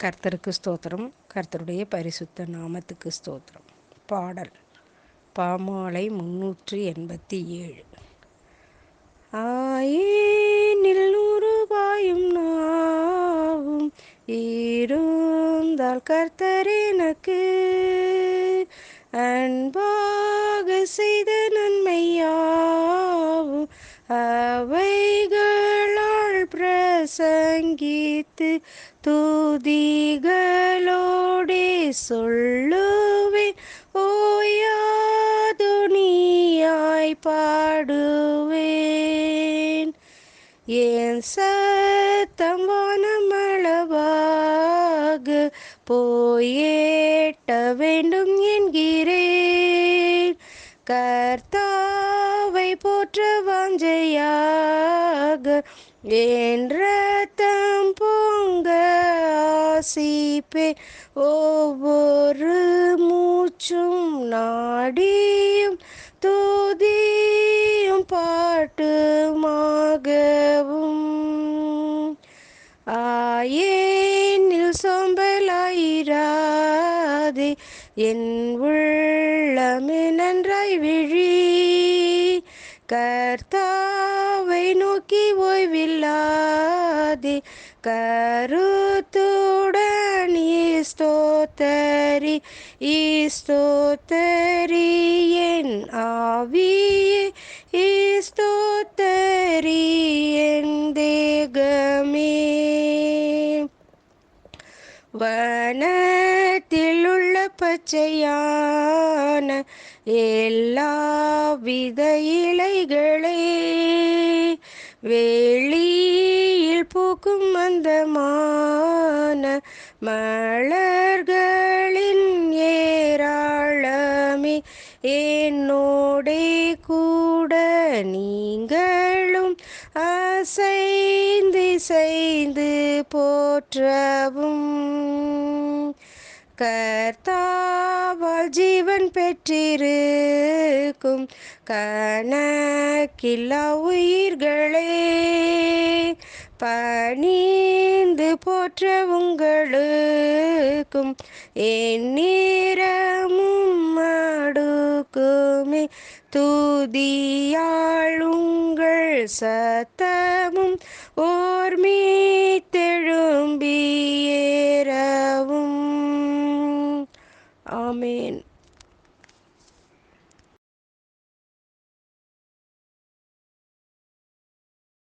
கர்த்தருக்கு ஸ்தோத்திரம். கர்த்தருடைய பரிசுத்த நாமத்துக்கு ஸ்தோத்திரம். பாடல். பாமாலை முன்னூற்றி எண்பத்தி ஏழு. ஆயினில் நூறுபாயும் நாவும் இருந்தால் கர்த்தர் எனக்கு அன்பாக செய்த நன்மையாவும் அவைகளால் பிரசங்கித்து துதிகளோடே சொல்லுவேன் ஓயாதுனியாய் பாடுவேன். என் சத்தம் வானமளவாக போயேட்ட வேண்டும் என்கிறேன். கர்த்தாவை போற்ற வாஞ்சையாக என் ரத்தம் பொங்க ஆசிப்பே ஒவ்வொரு மூச்சும் நாடியும் தூதியும் பாட்டுமாகவும். ஆயேனில் சோம்பலாயிராதே என் உள்ளமே நன்றாய் விழி. கர்த்தாவை நோக்கி ஓய்வில்லா. ஓய்வில்லாதே கருத்துடன் ஸ்தோத்தரி ஸ்தோத்தரி என் ஆவியே ஸ்தோத்தரி என் தேகமே. வனத்தில் உள்ள பச்சையான எல்லா வித இலைகளே வெளியில் பூக்கும் மந்தமான மலர்களின் ஏராளமே என்னோடே கூட நீங்களும் அசைந்து செய்து போற்றவும். கர்த்தாவால் ஜீவன் பெற்றிருக்கும் கணக்கில்லா உயிர்களே பணிந்து போற்ற உங்களுக்கும் எந்நேரமும் அடுக்குமே. துதியாளுங்கள் சத்தமும் ஓர்மீ தெழும்பியேறவும் ஆமேன்.